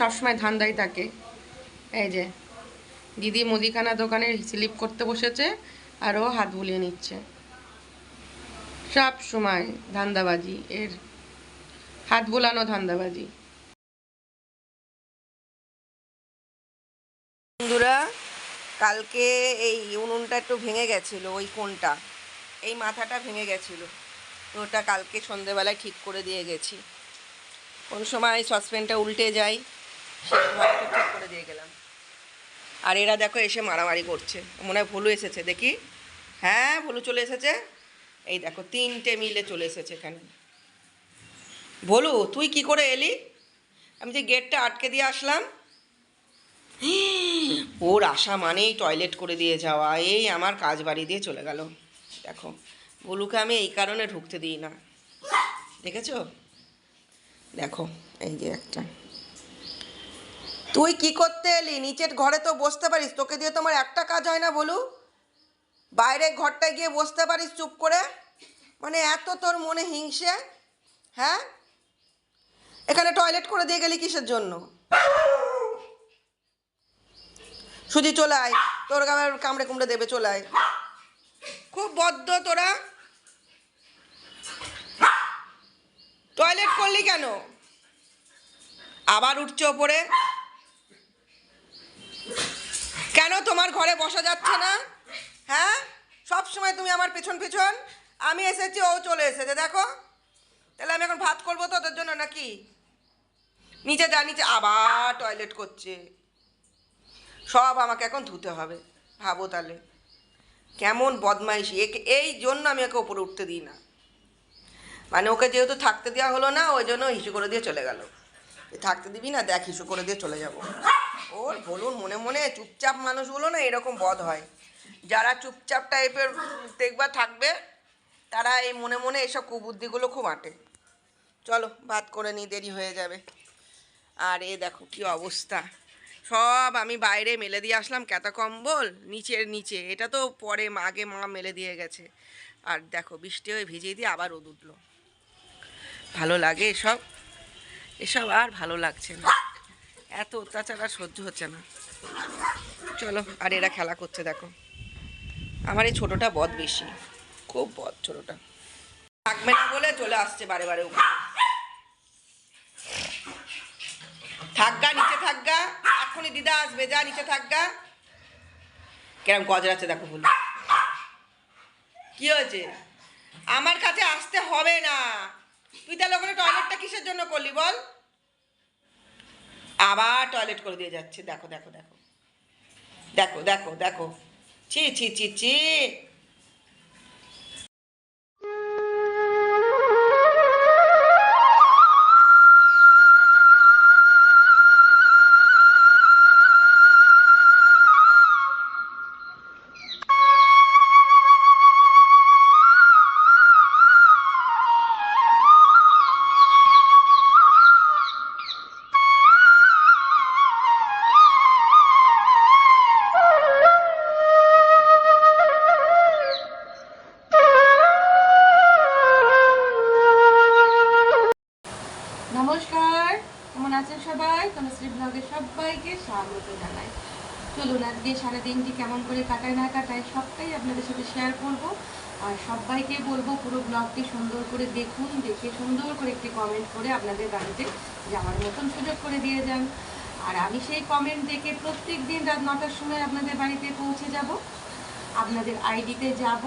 সবসময় ধান্দাই থাকে। এই যে, দিদি মুদিখানা দোকানে স্লিপ করতে বসেছে আর ও হাত বুলিয়ে নিচ্ছে। সব সময় ধান্দাবাজি, এর হাত বোলানো ধান্দাবাজি। বন্ধুরা, কালকে এই উনুনটা একটু ভেঙে গেছিল, ওই কোনটা এই মাথাটা ভেঙে গেছিল। ওটা কালকে সন্ধেবেলায় ঠিক করে দিয়ে গেছি। কোন সময় সসপ্যানটা উল্টে যায় করে দিয়ে গেলাম। আর এরা দেখো এসে মারামারি করছে। মনে হয় ভুলু এসেছে, দেখি। হ্যাঁ ভুলু চলে এসেছে। এই দেখো, তিনটে মিলে চলে এসেছে এখানে। ভলু, তুই কি করে এলি? আমি যে গেটটা আটকে দিয়ে আসলাম। ওর আসা মানেই টয়লেট করে দিয়ে যাওয়া, এই আমার কাজ বাড়ি দিয়ে চলে গেল। দেখো, ভলুকে আমি এই কারণে ঢুকতে দিই না। দেখেছ? দেখো, এই যে একটা। তুই কি করতে এলি? নিচের ঘরে তো বসতে পারিস। তোকে দিয়ে তোমার একটা কাজ হয় না বলু? বাইরে ঘরটায় গিয়ে বসতে পারিস চুপ করে? মানে এত তোর মনে হিংসে? হ্যাঁ? এখানে টয়লেট করে দিয়ে গেলি কিসের জন্য? সুজি, চলে আয়। তোর গামের কামড়ে কুমড়ে দেবে, চলে আয়। খুব বদ্ধ তোরা। টয়লেট করলি কেন? আবার উঠছে ওপরে। কেন তোমার ঘরে বসা যাচ্ছে না? হ্যাঁ? সব সময় তুমি আমার পেছন পেছন। আমি এসেছি, ও চলে এসেছে, দেখো। তাহলে আমি এখন ভাত করব তো ওদের জন্য নাকি? নিচে যা, নিচে। আবার টয়লেট করছে। সব আমাকে এখন ধুতে হবে। ভাবো তাহলে। কেমন বদমাইশি। একে, এই জন্য আমি ওকে ওপরে উঠতে দিই না। মানে ওকে যেহেতু থাকতে দেওয়া হলো না, ওই জন্য হিসু করে দিয়ে চলে গেল। থাকতে দিবি না, দেখ হিসু করে দিয়ে চলে যাব। ওর বলুন, মনে মনে চুপচাপ মানুষগুলো না এরকম বধ হয়। যারা চুপচাপ টাইপের দেখবা থাকবে, তারা এই মনে মনে এসব কুবুদ্ধিগুলো খুব আঁটে। চলো, ভাত করে নিই দেরি হয়ে যাবে। আর এ দেখো কি অবস্থা। সব আমি বাইরে মেলে দিয়ে আসলাম কেতা কম্বল নিচের নিচে। এটা তো পরে মা- আগে মা মেলে দিয়ে গেছে। আর দেখো, বৃষ্টি হয়ে ভিজিয়ে দিয়ে আবার রোদ উঠল। ভালো লাগে এসব এসব আর ভালো লাগছে না। এত অত্যাচার আর সহ্য হচ্ছে না। চলো, আর এরা খেলা করছে, দেখো। আমার এই ছোটোটা বদ বেশি। খুব বদ ছোটোটা। থাকবে না বলে চলে আসছে বারে বারে উপরে। থাকগা, নিচে থাকগা। এখনই দিদা আসবে, যা, নিচে থাকগা। কেরম গজরাচ্ছে, দেখো বলে কি হয়েছে? আমার কাছে আসতে হবে না। তুই তাহলে ওখানে টয়লেটটা কিসের জন্য করলি বল? আবার টয়লেট করে দিয়ে যাচ্ছে। দেখো দেখো দেখো। দেখো দেখো দেখো। ছি ছি ছি ছি। সবাই তনুশ্রী ব্লগে সবাইকে স্বাগত জানাই। চলুন আজকে সারাদিনটি কেমন করে কাটায় না কাটায় সবটাই আপনাদের সাথে শেয়ার করব। আর সবাইকে বলব, পুরো ব্লগটি সুন্দর করে দেখুন, দেখে সুন্দর করে একটি কমেন্ট করে আপনাদের বাড়িতে যাওয়ার মতন সুযোগ করে দিয়ে যান। আর আমি সেই কমেন্ট দেখে প্রত্যেক দিন রাত নটার সময় আপনাদের বাড়িতে পৌঁছে যাব। আপনাদের আইডিতে যাব।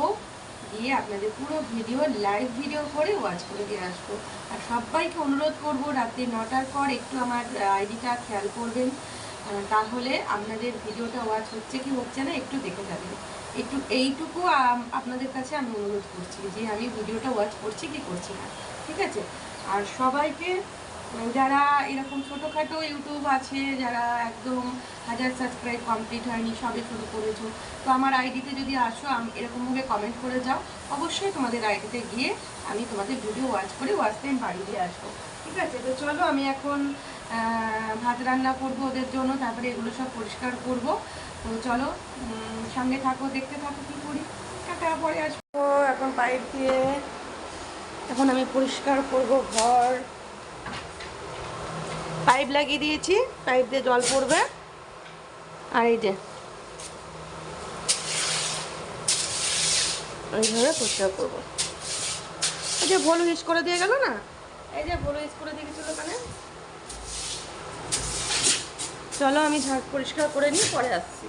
গিয়ে আপনাদের পুরো ভিডিও লাইভ ভিডিও করে ওয়াচ করে দিয়ে আসব। আর সবাইকে অনুরোধ করব, রাত্রি নটার পর একটু আমার আইডিটা খেয়াল করবেন। তাহলে আপনাদের ভিডিওটা ওয়াচ হচ্ছে কি হচ্ছে না একটু দেখে যাবেন। একটু এইটুকু আপনাদের কাছে আমি অনুরোধ করছি যে আমি ভিডিওটা ওয়াচ করছি কি করছি না, ঠিক আছে? আর সবাইকে যারা এরকম ছোটোখাটো ইউটিউব আছে, যারা একদম হাজার সাবস্ক্রাইব কমপ্লিট হয়নি সবে শুরু করেছ, তো আমার আইডিতে যদি আসো এরকমভাবে কমেন্ট করে যাও, অবশ্যই তোমাদের আইডিতে গিয়ে আমি তোমাদের ভিডিও ওয়াচ করে ওয়াচ টাইম বাড়ি দিয়ে আসব, ঠিক আছে? তো চলো আমি এখন ভাত রান্না করব ওদের জন্য, তারপরে এগুলো সব পরিষ্কার করব, তো চলো সঙ্গে থাকো, দেখতে থাকো কি করি টাকা পরে আসব। এখন পাইপ দিয়ে, এখন আমি পরিষ্কার করব ঘর পাইপ লাগিয়ে দিয়েছি, পাইপ দিয়ে জল পড়বে। আর এই যে, এইভাবে পরিষ্কার করব। এই যে ভলু ইস করে দিয়ে গেল না? এই যে ভলু ইস করে দিয়ে গেছিল ওখানে। চলো আমি ঝাঁক পরিষ্কার করে নিই, পরে আসছি।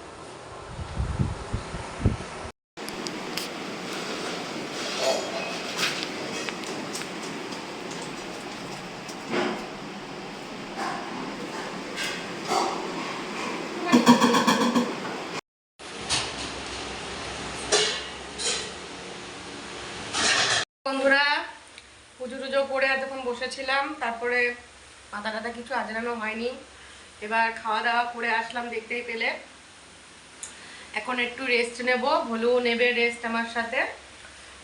বন্ধুরা, পুজো টুজো করে এতক্ষণ বসেছিলাম, তারপরে মাথা টাথা কিছু আজরানো হয়নি। এবার খাওয়া দাওয়া করে আসলাম দেখতেই পেলে। এখন একটু রেস্ট নেব, ভলু নেবে রেস্ট আমার সাথে।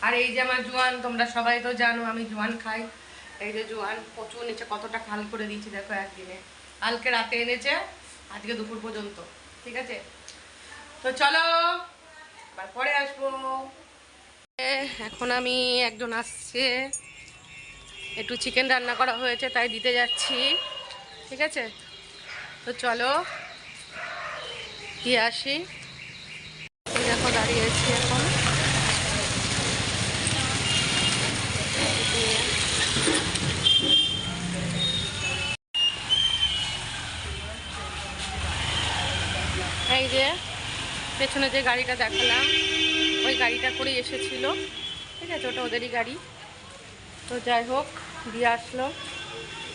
আর এই যে আমার জোয়ান, তোমরা সবাই তো জানো আমি জোয়ান খাই। এই যে জোয়ান প্রচুর নিচে কতটা খাল করে দিয়েছি দেখো একদিনে। কালকে রাতে এনেছে, আজকে দুপুর পর্যন্ত, ঠিক আছে? তো চলো এবার পরে আসব এখন আমি একজন আসছে। একটু চিকেন রান্না করা হয়েছে, তাই দিতে যাচ্ছি। ঠিক আছে? তো চলো, দিয়ে আসি। দেখো দাঁড়িয়েছি এখন। এই যে, পেছনে যে গাড়িটা দেখালাম, ওই গাড়িটা করেই এসেছিল। ঠিক আছে, ওটা ওদেরই গাড়ি। তো যাই হোক, দিয়ে আসলো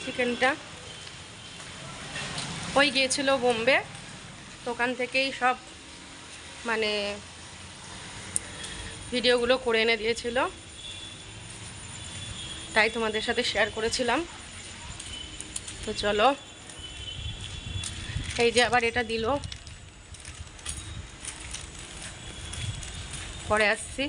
চিকেনটা। ওই গিয়েছিল বোম্বে। তো ওখান থেকেই সব মানে ভিডিওগুলো করে এনে দিয়েছিল। তাই তোমাদের সাথে শেয়ার করেছিলাম। তো চলো। এই যে আবার এটা দিল। পরে আসছি।